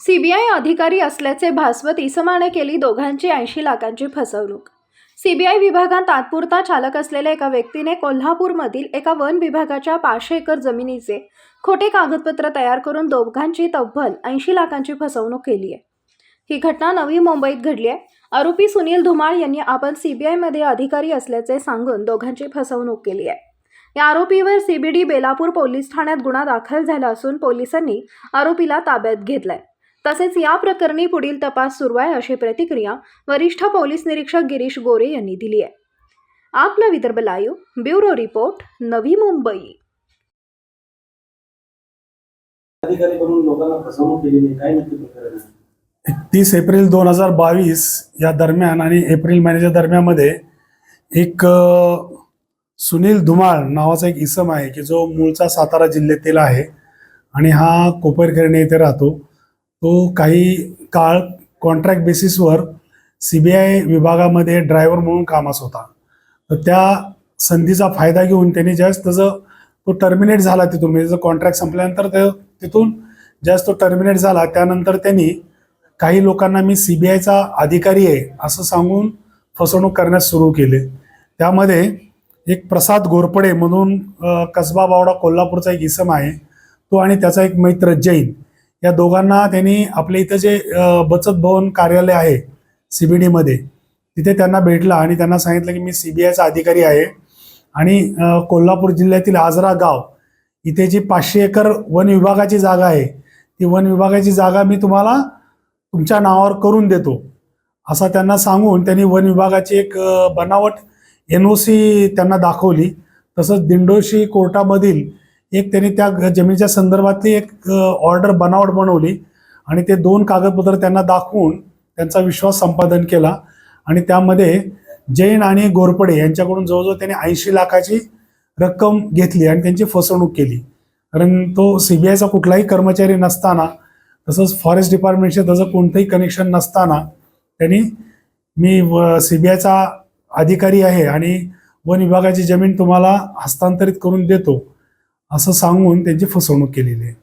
CBI अधिकारी असल्याचे भासवत इसमाने केली दोघांची ऐंशी लाखांची फसवणूक. सीबीआय विभागात तात्पुरता चालक असलेल्या एका व्यक्तीने कोल्हापूरमधील एका वन विभागाच्या पाचशे एकर जमिनीचे खोटे कागदपत्र तयार करून दोघांची तब्बल ऐंशी लाखांची फसवणूक केली आहे. ही घटना नवी मुंबईत घडली आहे. आरोपी सुनील धुमाळ यांनी आपण सीबीआयमध्ये अधिकारी असल्याचे सांगून दोघांची फसवणूक केली आहे. या आरोपीवर सीबीडी बेलापूर पोलीस ठाण्यात गुन्हा दाखल झाला असून पोलिसांनी आरोपीला ताब्यात घेतलाय. तसेच या प्रकरणी पुढील तपास सुरू आहे अशी प्रतिक्रिया वरिष्ठ पोलीस निरीक्षक गिरीश गोरे यांनी दिली आहे. आपला Vidarbha live bureau report Navi Mumbai. तीस एप्रिल दोन हजार बावीस या दरम्यान आणि एप्रिल महिन्याच्या दरम्यानमध्ये एक सुनील धुमाळ नावाचा एक इसम आहे की जो मूळचा सातारा जिल्ह्यातील आहे. आणि हा कोपरकरणे येथे राहतो. तो काही काळ कॉन्ट्रॅक्ट बेसिसवर सी बी आय विभागामध्ये ड्रायव्हर म्हणून कामास होता. तर त्या संधीचा फायदा घेऊन त्यांनी ज्यावेळेस त्याचं तो टर्मिनेट झाला तिथून म्हणजे त्याचं कॉन्ट्रॅक्ट संपल्यानंतर ते तिथून ज्यावेळेस तो टर्मिनेट झाला त्यानंतर त्यांनी काही लोकांना मी सी बी आयचा अधिकारी आहे असं सांगून फसवणूक करण्यास सुरू केले. त्यामध्ये एक प्रसाद घोरपडे म्हणून कसबा बावडा कोल्हापूरचा एक इसम आहे. तो आणि त्याचा एक मित्र जैन. या दोघांना त्यांनी आपल्या इथं जे बचत भवन कार्यालय आहे सी बी डीमध्ये तिथे त्यांना भेटला आणि त्यांना सांगितलं की मी सी बी आयचा अधिकारी आहे. आणि कोल्हापूर जिल्ह्यातील आजरा गाव इथे जी पाचशे एकर वन विभागाची जागा आहे ती वन विभागाची जागा मी तुम्हाला तुमच्या नावावर करून देतो. असा त्यांना सांगून त्यांनी वन विभागाची एक बनावट एन ओ सी त्यांना दाखवली. तसंच दिंडोशी कोर्टामधील एक त्यांनी त्या जमिनीच्या संदर्भातली एक ऑर्डर बनावट बनवली आणि ते दोन कागदपत्र त्यांना दाखवून त्यांचा विश्वास संपादन केला. आणि त्यामध्ये जैन आणि गोरपडे यांच्याकडून जवळजवळ त्यांनी ऐंशी लाखाची रक्कम घेतली आणि त्यांची फसवणूक केली. कारण तो सी बी आयचा कुठलाही कर्मचारी नसताना तसंच फॉरेस्ट डिपार्टमेंटचे त्याचं कोणतंही कनेक्शन नसताना त्यांनी मी सी बी आयचा अधिकारी आहे आणि वन विभागाची जमीन तुम्हाला हस्तांतरित करून देतो असं सांगून त्यांची फसवणूक केलेली आहे.